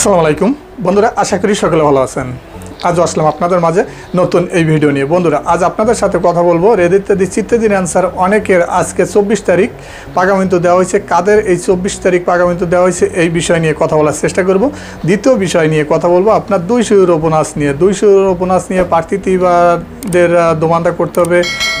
আসসালামু আলাইকুম। বন্ধুরা, আশা করি সকলে ভালো আছেন। আজও আসলাম আপনাদের মাঝে নতুন এই ভিডিও নিয়ে। বন্ধুরা, আজ আপনাদের সাথে কথা বলব রেদ ইত্যাদি চিত্তাদিন অ্যান্সার অনেকের আজকে চব্বিশ তারিখ পাগামিন্তু দেওয়া হয়েছে। কাদের এই চব্বিশ তারিখ পাগামিন্তু দেওয়া হয়েছে এই বিষয় নিয়ে কথা বলার চেষ্টা করব। দ্বিতীয় বিষয় নিয়ে কথা বলব, আপনার দুইশো ইউরো বোনাস নিয়ে। দুইশো ইউরো বোনাস নিয়ে প্রার্থীদের দোমানটা করতে হবে।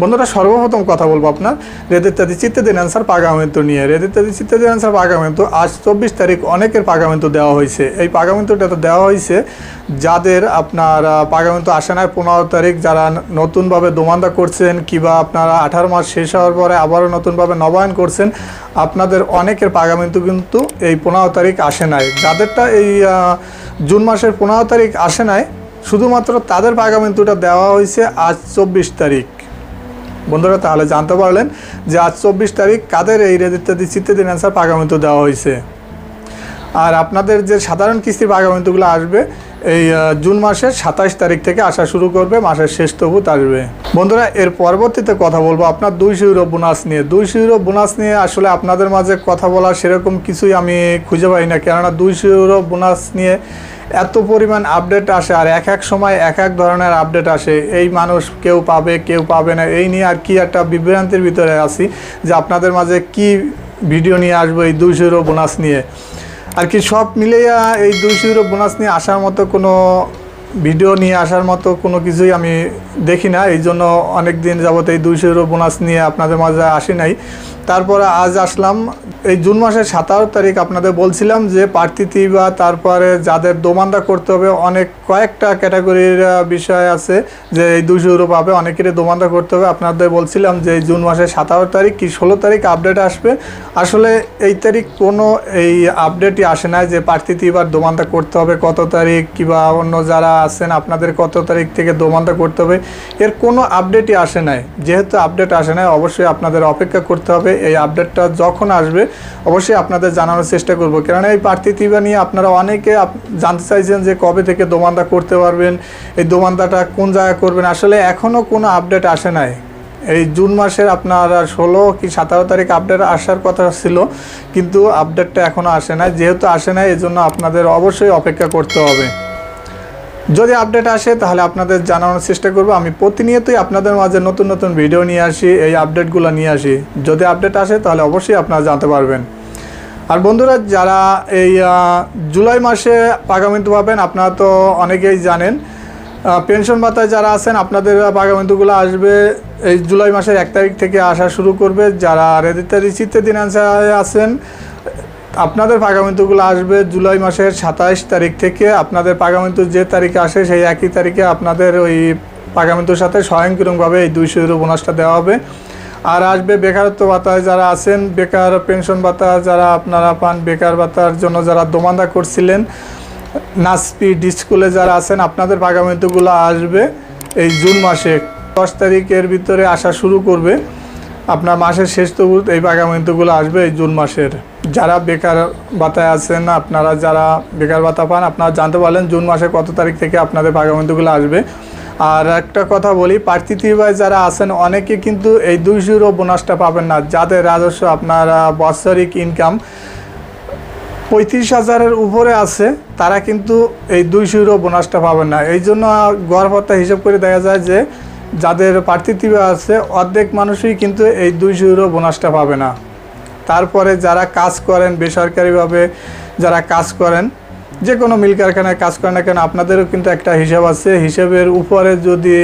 বন্ধুরা, সর্বপ্রথম কথা বলব আপনার। রেদ ইত্যাদি চিত্তাদিন অ্যান্সার পাগামেন্তু নিয়ে। রেদ ইত্যাদি চিত্তাদিন অ্যান্সার পাগামেন্তু। আজ চব্বিশ তারিখ অনেকের পাগামেন্তু দেওয়া হয়েছে। এই পাগামেন্তুটা তো দেওয়া হয়েছে। যাদের আপনার পাগামেন্তু আসে না পনেরো তারিখ যারা নতুনভাবে দোমান্দা করছেন, কিংবা আপনারা আঠারো মাস শেষ হওয়ার পরে আবারও নতুনভাবে নবায়ন করছেন, আপনাদের অনেকের পাগামেন্তু কিন্তু এই পনেরো তারিখ আসে নাই। যাদেরটা এই জুন মাসের পনেরো তারিখ আসে নাই, শুধুমাত্র তাদের পাগামেন্তুটা দেওয়া হয়েছে আজ চব্বিশ তারিখ। বন্ধুরা, তাহলে জানতে পারলেন যে আজ চব্বিশ তারিখ কাদের এই ইত্যাদি চিত্তাদিন অ্যান্সার পাগামিত দেওয়া হয়েছে। আর আপনাদের যে সাধারণ কিস্তির পাগামিতগুলো আসবে এই জুন মাসের সাতাশ তারিখ থেকে আসা শুরু করবে, মাসের শেষ তবুত আসবে। বন্ধুরা, এর পরবর্তীতে কথা বলব আপনার দুইশো ইউরো বোনাস নিয়ে। দুইশো ইউরো বোনাস নিয়ে আসলে আপনাদের মাঝে কথা বলার সেরকম কিছুই আমি খুঁজে পাই না, কেননা দুইশো ইউরো বোনাস নিয়ে এত পরিমাণ আপডেট আসে আর এক এক সময় এক এক ধরনের আপডেট আসে। এই মানুষ কেউ পাবে কেউ পাবে না, এই নিয়ে আর কি একটা বিভ্রান্তির ভিতরে আছি যে আপনাদের মাঝে কি ভিডিও নিয়ে আসব এই দুইশো ইউরো বোনাস নিয়ে। আর কি সব মিলিয়ে এই দুইশো ইউরো বোনাস নিয়ে আসার মতো কোনো ভিডিও নিয়ে আসার মতো কোনো কিছুই আমি দেখি না। এই জন্য অনেক দিন যাবত এই দুইশো ইউরো বোনাস নিয়ে আপনাদের মাঝে আসি নাই। তারপরে আজ আসলাম। এই জুন মাসের সাতারো তারিখ আপনাদের বলছিলাম যে প্রার্থী বা তারপরে যাদের দোমান্দা করতে হবে, অনেক কয়েকটা ক্যাটাগরির বিষয় আছে যে এই দুশো ইউরো পাবে অনেকেরই দোমান্দা করতে হবে। আপনাদের বলছিলাম যে জুন মাসের সাতারো তারিখ কি ষোলো তারিখ আপডেট আসবে? আসলে এই তারিখ কোনো এই আপডেটই আসে না যে প্রার্থী এবার দোমান্দা করতে হবে কত তারিখ, কিংবা অন্য যারা আছেন আপনাদের কত তারিখ থেকে দোমান্দা করতে হবে। এর কোনো আপডেটই আসে নাই। যেহেতু আপডেট আসে নাই, অবশ্যই আপনাদের অপেক্ষা করতে হবে। এই আপডেটটা যখন আসবে, অবশ্যই আপনাদের জানানোর চেষ্টা করব। কেননা এই প্রার্থী তিবা নিয়ে আপনারা অনেকে জানতে চাইছেন যে কবে থেকে দোমান্দা করতে পারবেন, এই দোমান্দাটা কোন জায়গায় করবেন। আসলে এখনও কোনো আপডেট আসে নাই। এই জুন মাসের আপনার ষোলো কি সতেরো তারিখ আপডেট আসার কথা ছিল, কিন্তু আপডেটটা এখনও আসে নাই। যেহেতু আসে নাই এই জন্য আপনাদের অবশ্যই অপেক্ষা করতে হবে। যদি আপডেট আসে, তাহলে আপনাদের জানানোর চেষ্টা করব। আমি প্রতিনিয়তই আপনাদের মাঝে নতুন নতুন ভিডিও নিয়ে আসি, এই আপডেটগুলো নিয়ে আসি। যদি আপডেট আসে, তাহলে অবশ্যই আপনারা জানতে পারবেন। আর বন্ধুরা, যারা এই জুলাই মাসে পাগামিন্তু পাবেন, আপনারা তো অনেকেই জানেন পেনশন ভাতায় যারা আছেন, আপনাদের পাগামিন্তুগুলো আসবে এই জুলাই মাসের এক তারিখ থেকে আসা শুরু করবে। যারা রেদিতারি চিত্তে দিন আছেন আপনাদের পাগামিন্তুগুলো আসবে জুলাই মাসের সাতাইশ তারিখ থেকে। আপনাদের পাগামিন্তু যে তারিখে আসে সেই একই তারিখে আপনাদের ওই পাগামিন্তুর সাথে স্বয়ংক্রিয়ভাবে এই দুইশো ইউরো বোনাসটা দেওয়া হবে। আর আসবে বেকারত্ব ভাতায় যারা আছেন, বেকার পেনশন ভাতা যারা আপনারা পান, বেকার ভাতার জন্য যারা দোমান্দা করছিলেন, নাসপি ডিস্কুলে যারা আছেন, আপনাদের পাগামিন্তুগুলো আসবে এই জুন মাসে। দশ তারিখের ভিতরে আসা শুরু করবে। আপনার মাসের শেষ তবু এই পাগামিন্তুগুলো আসবে এই জুন মাসের। যারা বেকার ভাতায় আছেন, আপনারা যারা বেকার ভাতা পান, আপনারা জানতে পারলেন জুন মাসে কত তারিখ থেকে আপনাদের পাগামিন্তুগুলো আসবে। আর একটা কথা বলি প্রার্থী ভাই যারা আছেন, অনেকে কিন্তু এই দুইশো ইউরো বোনাসটা পাবেন না। যাদের রাজস্ব আপনারা বাৎসরিক ইনকাম পঁয়ত্রিশ হাজারের উপরে আছে, তারা কিন্তু এই দুইশো ইউরো বোনাসটা পাবেন না। এই জন্য গড় ভাতা হিসাব করে দেখা যায় যে, যাদের প্রার্থীত্বে আছে, অর্ধেক মানুষই কিন্তু এই দুইশো ইউরো বোনাসটা পাবে না। তারপরে যারা কাজ করেন, বেসরকারিভাবে যারা কাজ করেন, যে কোনো মিল কারখানায় কাজ করেন না কেন, আপনাদেরও কিন্তু একটা হিসাব আছে। হিসাবের উপরে যদি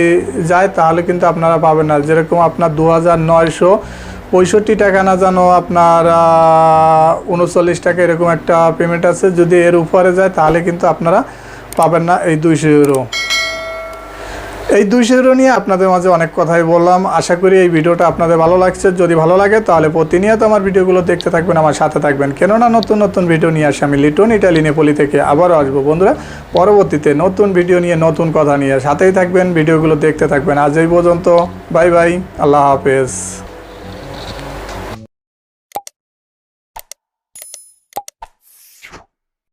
যায়, তাহলে কিন্তু আপনারা পাবেন না। যেরকম আপনার দু হাজার নয়শো পঁয়ষট্টি টাকা না জানো, আপনার উনচল্লিশ টাকা এরকম একটা পেমেন্ট আছে। যদি এর উপরে যায়, তাহলে কিন্তু আপনারা পাবেন না এই দুইশো ইউরো এই দুই শিরো নিয়ে আপনাদের মাঝে অনেক কথাই বললাম। আশা করি এই ভিডিওটা আপনাদের ভালো লাগছে। যদি ভালো লাগে, তাহলে প্রতিনিয়ত আমার ভিডিওগুলো দেখতে থাকবেন, আমার সাথে থাকবেন। কেননা নতুন নতুন ভিডিও নিয়ে আসে আমি লিটন ইটালি নেপলি থেকে আবারও আসব। বন্ধুরা, পরবর্তীতে নতুন ভিডিও নিয়ে, নতুন কথা নিয়ে সাথেই থাকবেন, ভিডিওগুলো দেখতে থাকবেন। আজ এই পর্যন্ত, বাই বাই, আল্লাহ হাফেজ।